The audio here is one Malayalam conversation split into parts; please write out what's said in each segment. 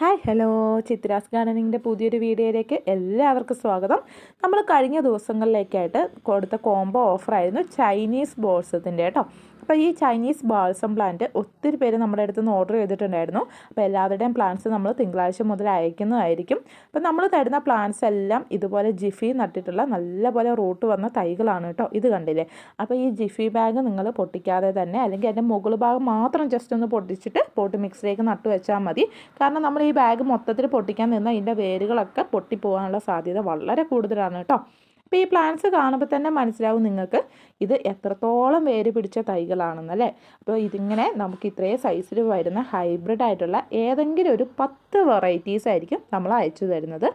Hi hello. ചിത്രാസ് ഗാർഡനിങ്ങിന്റെ പുതിയൊരു വീഡിയോയിലേക്ക് എല്ലാവർക്കും സ്വാഗതം. നമ്മൾ കഴിഞ്ഞ ദിവസങ്ങളിലേക്കായിട്ട് കൊടുത്ത കോംബോ ഓഫറായിരുന്നു ചൈനീസ് ബോൾസത്തിന്റെ കേട്ടോ. അപ്പോൾ ഈ ചൈനീസ് ബാൾസം പ്ലാന്റ് ഒത്തിരി പേര് നമ്മുടെ അടുത്ത് നിന്ന് ഓർഡർ ചെയ്തിട്ടുണ്ടായിരുന്നു. അപ്പോൾ എല്ലാവരുടെയും പ്ലാന്റ്സ് നമ്മൾ തിങ്കളാഴ്ച മുതൽ അയക്കുന്നതായിരിക്കും. അപ്പോൾ നമ്മൾ തരുന്ന പ്ലാന്റ്സ് എല്ലാം ഇതുപോലെ ജിഫി നട്ടിട്ടുള്ള നല്ലപോലെ റൂട്ട് വന്ന തൈകളാണ് കേട്ടോ. ഇത് കണ്ടില്ലേ? അപ്പോൾ ഈ ജിഫി ബാഗ് നിങ്ങൾ പൊട്ടിക്കാതെ തന്നെ അല്ലെങ്കിൽ അതിന്റെ മുകൾ ഭാഗം മാത്രം ജസ്റ്റ് ഒന്ന് പൊട്ടിച്ചിട്ട് പോട്ട് മിക്സിലേക്ക് നട്ടു വെച്ചാൽ മതി. കാരണം നമ്മൾ ഈ ബാഗ് മൊത്തത്തിൽ പൊട്ടിക്കാൻ നിന്ന് അതിന്റെ വേരുകളൊക്കെ പൊട്ടിപ്പോകാനുള്ള സാധ്യത വളരെ കൂടുതലാണ് കേട്ടോ. അപ്പോൾ ഈ പ്ലാന്റ്സ് കാണുമ്പോൾ തന്നെ മനസ്സിലാവും നിങ്ങൾക്ക് ഇത് എത്രത്തോളം വേര് പിടിച്ച തൈകളാണെന്നല്ലേ അപ്പോൾ ഇതിങ്ങനെ നമുക്ക് ഇത്രയും സൈസിൽ വരുന്ന ഹൈബ്രിഡ് ആയിട്ടുള്ള ഏതെങ്കിലും ഒരു പത്ത് വെറൈറ്റീസ് ആയിരിക്കും നമ്മൾ അയച്ചു തരുന്നത്.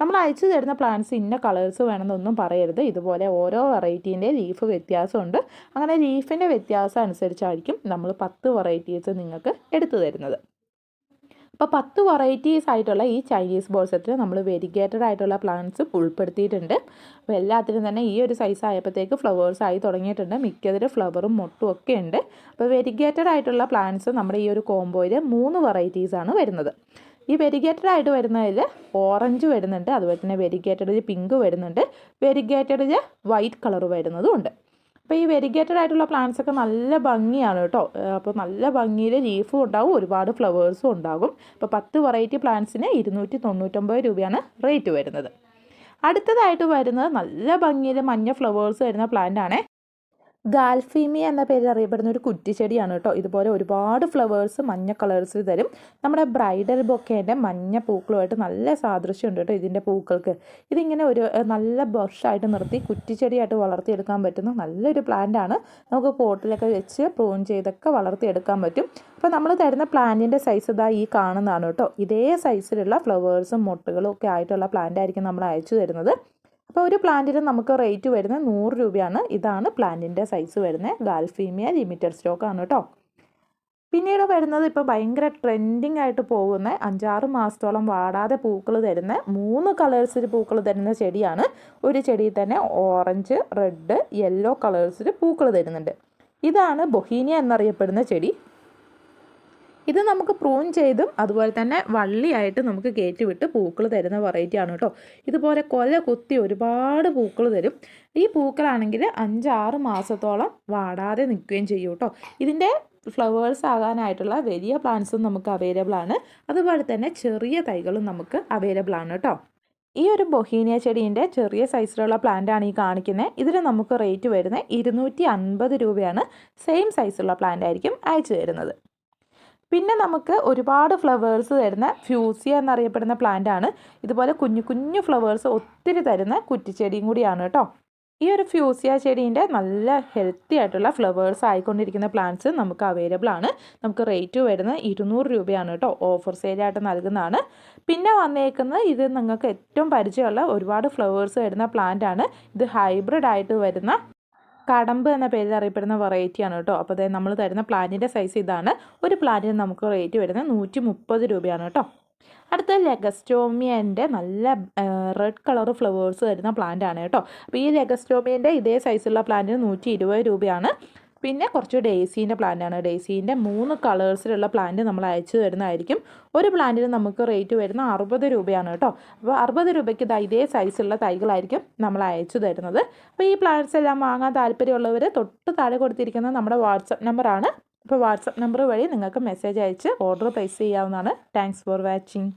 നമ്മൾ അയച്ചു തരുന്ന പ്ലാന്റ്സ് ഇന്ന കളേഴ്സ് വേണമെന്നൊന്നും പറയരുത്. ഇതുപോലെ ഓരോ വെറൈറ്റീന്റെ ലീഫ് വ്യത്യാസമുണ്ട്. അങ്ങനെ ലീഫിന്റെ വ്യത്യാസം അനുസരിച്ചായിരിക്കും നമ്മൾ പത്ത് വെറൈറ്റീസ് നിങ്ങൾക്ക് എടുത്തു തരുന്നത്. അപ്പോൾ പത്ത് വെറൈറ്റീസ് ആയിട്ടുള്ള ഈ ചൈനീസ് ബോൾ സെറ്റിൽ നമ്മൾ വെരിഗേറ്റഡ് ആയിട്ടുള്ള പ്ലാന്റ്സ് ഉൾപ്പെടുത്തിയിട്ടുണ്ട്. അപ്പോൾ എല്ലാത്തിനും തന്നെ ഈ ഒരു സൈസ് ആയപ്പോഴത്തേക്ക് ഫ്ലവേഴ്സ് ആയി തുടങ്ങിയിട്ടുണ്ട്. മിക്കതിൽ ഫ്ലവറും മൊട്ടും ഒക്കെ ഉണ്ട്. അപ്പോൾ വെരിഗേറ്റഡ് ആയിട്ടുള്ള പ്ലാന്റ്സ് നമ്മുടെ ഈ ഒരു കോംബോയിൽ മൂന്ന് വെറൈറ്റീസാണ് വരുന്നത്. ഈ വെരിഗേറ്റഡ് ആയിട്ട് വരുന്നതിൽ ഓറഞ്ച് വരുന്നുണ്ട്. അതുപോലെ തന്നെ വെരിഗേറ്റഡിൽ പിങ്ക് വരുന്നുണ്ട്. വെരിഗേറ്റഡിൽ വൈറ്റ് കളർ വരുന്നതും ഉണ്ട്. അപ്പോൾ ഈ വെരിഗേറ്റഡ് ആയിട്ടുള്ള പ്ലാന്റ്സ് ഒക്കെ നല്ല ഭംഗിയാണ് കേട്ടോ. അപ്പോൾ നല്ല ഭംഗിയിൽ ലീഫും ഉണ്ടാവും ഒരുപാട് ഫ്ലവേഴ്സും ഉണ്ടാകും. അപ്പോൾ പത്ത് വെറൈറ്റി പ്ലാന്റ്സിന് ഇരുന്നൂറ്റി തൊണ്ണൂറ്റൊമ്പത് രൂപയാണ് റേറ്റ് വരുന്നത്. അടുത്തതായിട്ട് വരുന്നത് നല്ല ഭംഗിയിൽ മഞ്ഞ ഫ്ലവേഴ്സ് വരുന്ന പ്ലാന്റ് ആണ്. ഗാൽഫീമിയ എന്ന പേരിൽ അറിയപ്പെടുന്ന ഒരു കുറ്റിച്ചെടിയാണ് കേട്ടോ. ഇതുപോലെ ഒരുപാട് ഫ്ലവേഴ്സ് മഞ്ഞ കളേഴ്സ് തരും. നമ്മുടെ ബ്രൈഡൽ ബൊക്കേന്റെ മഞ്ഞ പൂക്കളുമായിട്ട് നല്ല സാദൃശ്യമുണ്ട് കേട്ടോ ഇതിന്റെ പൂക്കൾക്ക്. ഇതിങ്ങനെ ഒരു നല്ല ബർഷായിട്ട് നിർത്തി കുറ്റിച്ചെടിയായിട്ട് വളർത്തിയെടുക്കാൻ പറ്റുന്ന നല്ലൊരു പ്ലാന്റ് ആണ്. നമുക്ക് പോട്ടിലൊക്കെ വെച്ച് പ്രൂൺ ചെയ്തൊക്കെ വളർത്തിയെടുക്കാൻ പറ്റും. അപ്പോൾ നമ്മൾ തരുന്ന പ്ലാന്റിന്റെ സൈസ് ഇതാ ഈ കാണുന്നതാണ് കേട്ടോ. ഇതേ സൈസിലുള്ള ഫ്ലവേഴ്സും മുട്ടുകളും ഒക്കെ ആയിട്ടുള്ള പ്ലാന്റ് ആയിരിക്കും നമ്മൾ അയച്ചു തരുന്നത്. അപ്പോൾ ഒരു പ്ലാന്റിന് നമുക്ക് റേറ്റ് വരുന്നത് നൂറ് രൂപയാണ്. ഇതാണ് പ്ലാന്റിന്റെ സൈസ് വരുന്നത്. ഗാൽഫീമിയ ലിമിറ്റഡ് സ്റ്റോക്ക് ആണ് കേട്ടോ. പിന്നീട് വരുന്നത് ഇപ്പോൾ ഭയങ്കര ട്രെൻഡിങ് ആയിട്ട് പോകുന്ന അഞ്ചാറ് മാസത്തോളം വാടാതെ പൂക്കൾ തരുന്ന മൂന്ന് കളേഴ്സിൽ പൂക്കൾ തരുന്ന ചെടിയാണ്. ഒരു ചെടിയിൽ തന്നെ ഓറഞ്ച് റെഡ് യെല്ലോ കളേഴ്സിൽ പൂക്കൾ തരുന്നുണ്ട്. ഇതാണ് ബൊഹീനിയ എന്നറിയപ്പെടുന്ന ചെടി. ഇത് നമുക്ക് പ്രൂൺ ചെയ്തും അതുപോലെ തന്നെ വള്ളിയായിട്ട് നമുക്ക് കയറ്റി വിട്ട് പൂക്കൾ തരുന്ന വെറൈറ്റി ആണ് കേട്ടോ. ഇതുപോലെ കൊല കുത്തി ഒരുപാട് പൂക്കൾ തരും. ഈ പൂക്കളാണെങ്കിൽ അഞ്ചാറ് മാസത്തോളം വാടാതെ നിൽക്കുകയും ചെയ്യും കേട്ടോ. ഇതിന്റെ ഫ്ലവേഴ്സ് ആകാനായിട്ടുള്ള വലിയ പ്ലാന്റ്സും നമുക്ക് അവൈലബിൾ ആണ്. അതുപോലെ തന്നെ ചെറിയ തൈകളും നമുക്ക് അവൈലബിൾ ആണ് കേട്ടോ. ഈ ഒരു ബൊഹീനിയ ചെടീന്റെ ചെറിയ സൈസിലുള്ള പ്ലാന്റ് ആണ് ഈ കാണിക്കുന്നത് ഇതിന് നമുക്ക് റേറ്റ് വരുന്നത് ഇരുന്നൂറ്റി അൻപത് രൂപയാണ്. സെയിം സൈസുള്ള പ്ലാന്റ് ആയിരിക്കും അയച്ചു തരുന്നത്. പിന്നെ നമുക്ക് ഒരുപാട് ഫ്ലവേഴ്സ് തരുന്ന ഫ്യൂസിയ എന്നറിയപ്പെടുന്ന പ്ലാന്റ് ആണ്. ഇതുപോലെ കുഞ്ഞു കുഞ്ഞു ഫ്ലവേഴ്സ് ഒത്തിരി തരുന്ന കുറ്റിച്ചെടിയും കൂടിയാണ് കേട്ടോ. ഈ ഒരു ഫ്യൂസിയ ചെടീന്റെ നല്ല ഹെൽത്തി ആയിട്ടുള്ള ഫ്ലവേഴ്സ് ആയിക്കൊണ്ടിരിക്കുന്ന പ്ലാന്റ്സ് നമുക്ക് അവൈലബിൾ ആണ്. നമുക്ക് റേറ്റ് വരുന്നത് ഇരുന്നൂറ് രൂപയാണ് കേട്ടോ. ഓഫർ സെയിലായിട്ട് നൽകുന്നതാണ്. പിന്നെ വന്നേക്കുന്നത് ഇത് നിങ്ങൾക്ക് ഏറ്റവും പരിചയമുള്ള ഒരുപാട് ഫ്ലവേഴ്സ് വരുന്ന പ്ലാന്റ് ആണ്. ഇത് ഹൈബ്രിഡ് ആയിട്ട് വരുന്ന കടമ്പ് എന്ന പേരിൽ അറിയപ്പെടുന്ന വെറൈറ്റിയാണ് കേട്ടോ. അപ്പോൾ അതായത് നമ്മൾ തരുന്ന പ്ലാന്റിന്റെ സൈസ് ഇതാണ്. ഒരു പ്ലാന്റിന് നമുക്ക് റേറ്റ് വരുന്നത് നൂറ്റി മുപ്പത് രൂപയാണ് കേട്ടോ. അടുത്ത ലെഗസ്റ്റോമിയന്റെ നല്ല റെഡ് കളർ ഫ്ലവേഴ്സ് തരുന്ന പ്ലാന്റ് ആണ് കേട്ടോ. അപ്പോൾ ഈ ലെഗസ്റ്റോമിയന്റെ ഇതേ സൈസുള്ള പ്ലാന്റിന് നൂറ്റി രൂപയാണ്. പിന്നെ കുറച്ച് ഡേസീന്റെ പ്ലാന്റാണ്. ഡേസീന്റെ മൂന്ന് കളേഴ്സിലുള്ള പ്ലാന്റ് നമ്മൾ അയച്ചു തരുന്നതായിരിക്കും. ഒരു പ്ലാന്റിന് നമുക്ക് റേറ്റ് വരുന്ന അറുപത് രൂപയാണ് കേട്ടോ. അപ്പോൾ അറുപത് രൂപയ്ക്ക് ഇതാ ഇതേ സൈസുള്ള തൈകളായിരിക്കും നമ്മൾ അയച്ചു തരുന്നത്. അപ്പോൾ ഈ പ്ലാന്റ്സ് എല്ലാം വാങ്ങാൻ താല്പര്യമുള്ളവർ തൊട്ട് താഴെ കൊടുത്തിരിക്കുന്ന നമ്മുടെ വാട്സപ്പ് നമ്പറാണ്. അപ്പോൾ വാട്സപ്പ് നമ്പർ വഴി നിങ്ങൾക്ക് മെസ്സേജ് അയച്ച് ഓർഡർ പ്ലേസ് ചെയ്യാവുന്നതാണ്. Thanks for watching.